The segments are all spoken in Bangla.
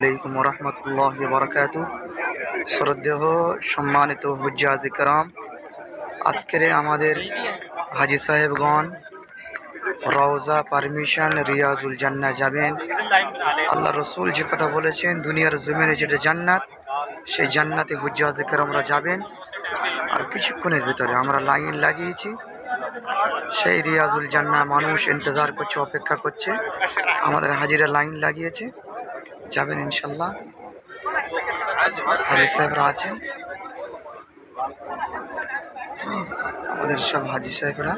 আলাইকুম রহমতুল্লাহ বরকাত শ্রদ্ধেহ সম্মানিত হুজ্জাজ ইকরাম আজকের আমাদের হাজি সাহেবগণ রওজা পারমিশন রিয়াজুল জান্না যাবেন। আল্লাহ রসুল যে কথা বলেছেন, দুনিয়ার জমিনে যেটা জান্নাত, সেই জান্নাতে হুজ্জাজ ইকরামরা যাবেন। আর কিছুক্ষণের ভিতরে আমরা লাইন লাগিয়েছি। সেই রিয়াজুল জান্না মানুষ ইন্তজার করছে, অপেক্ষা করছে। আমাদের হাজিরা লাইন লাগিয়েছে। যাবেন ইনশাল্লাহ হাজি সাহেবরা আছেন আমাদের সব হাজি সাহেবরা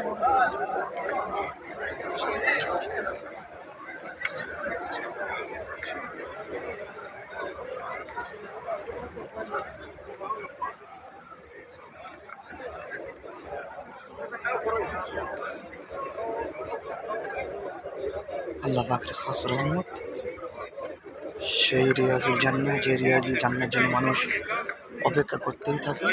আল্লাহ পাকের খাস রহমত সেই রিয়াজুল জান্না যে রিয়াজুল জান্নার জন্য মানুষ অপেক্ষা করতেই থাকে।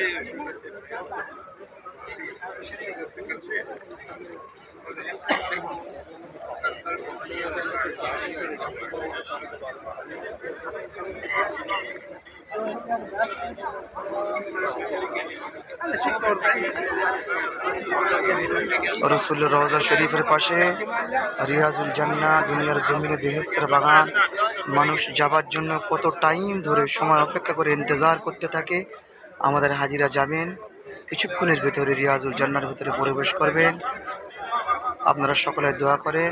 রসুল রওজা শরীফের পাশে রিয়াজুল জান্না দুনিয়ার জমিনে বেহেস্তের বাগান মানুষ যাবার জন্য কত টাইম ধরে সময় অপেক্ষা করে ইন্তজার করতে থাকে, আমাদের হাজিরা যাবেন কিছুক্ষণের ভিতরে রিয়াজুল জান্নার ভিতরে প্রবেশ করবেন। আপনারা সকলে দোয়া করেন,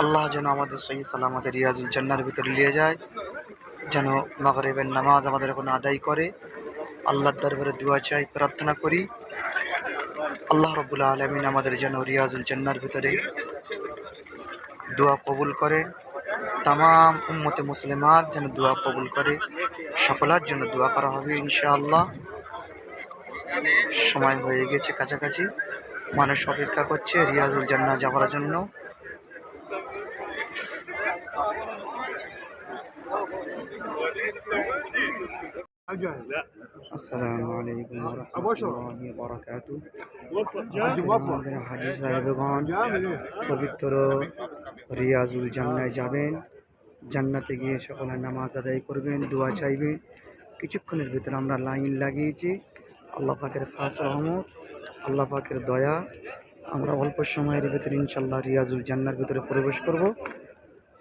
আল্লাহ যেন আমাদের সহি সালামতে রিয়াজুল জান্নার ভিতরে নিয়ে যায়, যেন মগরেবের নামাজ আমাদের এখন আদায় করে। আল্লাহর দরবারে দোয়া চাই, প্রার্থনা করি, আল্লাহ রবুল্লা আলমিন আমাদের যেন রিয়াজুল জান্নার ভিতরে দোয়া কবুল করেন। তাম উম্মতে মুসলিমাত যেন দোয়া কবুল করে সকলের জন্য দোয়া করা হবে ইনশাআল্লাহ। সময় হয়ে গেছে কাছাকাছি মানুষ অপেক্ষা করছে রিয়াজুল জান্না যাওয়ার জন্য। আসসালামু আলাইকুম রহমতুল্লাহি বারাকাতু আমাদের সাহেবগণ পবিত্র রিয়াজুল জান্নায় যাবেন। জান্নাতে গিয়ে সকলে নামাজ আদায় করবেন, দোয়া চাইবেন। কিছুক্ষণের ভিতরে আমরা লাইন লাগিয়েছি। আল্লাহ পাকের খাস রহমত, আল্লাহ পাকের দয়া। আমরা অল্প সময়ের ভিতরে ইনশাল্লাহ রিয়াজুল জান্নার ভিতরে প্রবেশ করব।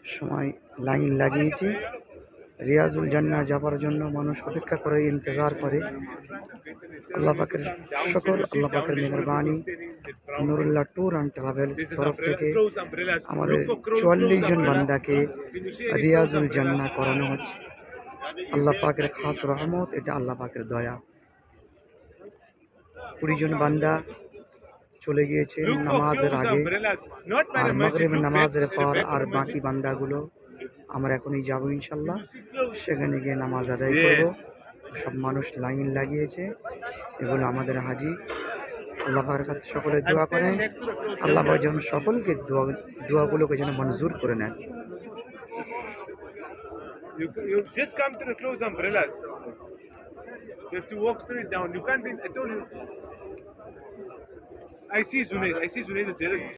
সময় লাইন লাগিয়েছি। রিয়াজুল জান্না যাবার জন্য মানুষ অপেক্ষা করে, ইন্তজার করে। আল্লাহ পাকের সকল আল্লাহ পাকের মেহরবানি নুরুল্লাহ ট্যুর অ্যান্ড ট্রাভেলস তরফ থেকে আমাদের চুয়াল্লিশ জন বান্দাকে রিয়াজুল জান্না করানো হচ্ছে। আল্লাহ পাকের খাস রহমত এটা আল্লাহ পাকের দয়া। কুড়ি জন বান্দা চলে গিয়েছে নামাজের আগে। আর মগরিব নামাজের পর আর বাকি বান্দাগুলো আমরা এখনই যাব ইনশাল্লাহ। সেখানে গিয়ে নামাজ আদায় করব। সব মানুষ লাইন লাগিয়েছে এগুলো আমাদের হাজি আল্লাহর কাছে সকলে দোয়া করে আল্লাহ যেন সকলকে দোয়া দোয়াগুলোকে যেন মঞ্জুর করে নেন। I see Zunaid, I see Zunaid the director.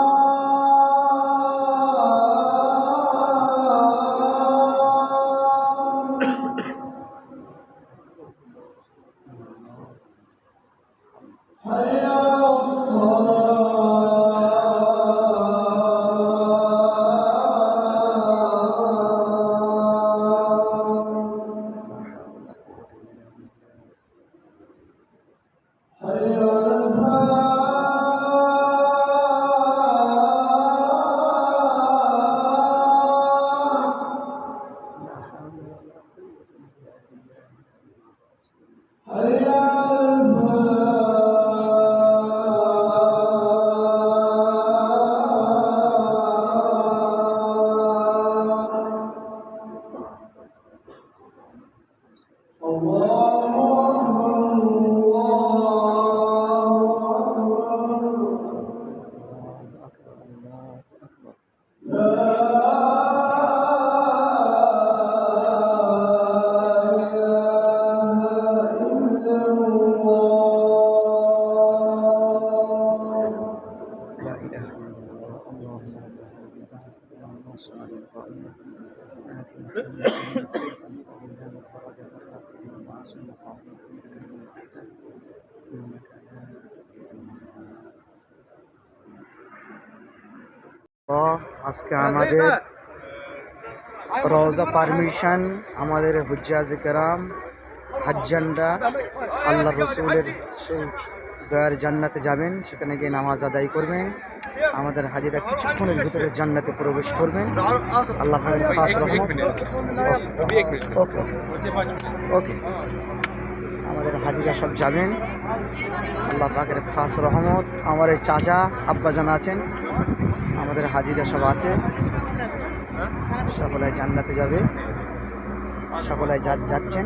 আজকে আমাদের রওজা পারমিশন আমাদের হুজ্জাজ কেরাম হাজ্জানরা আল্লাহ রসুলের সেই দয়ার জান্নাতে যাবেন সেখানে গিয়ে নামাজ আদায় করবেন। আমাদের হাজিরা কিছুক্ষণের ভিতরে জান্নাতে প্রবেশ করবেন। আল্লাহ পাকের খাস রহমত। ওকে ওকে। আমাদের হাজিরা সব যাবেন। আল্লাহ পাকের খাস রহমত। আমার চাচা আব্বাজান আছেন। আমাদের হাজিরা সব আছে। সকলে জান্নাতে যাবে। সকলে যাচ্ছেন।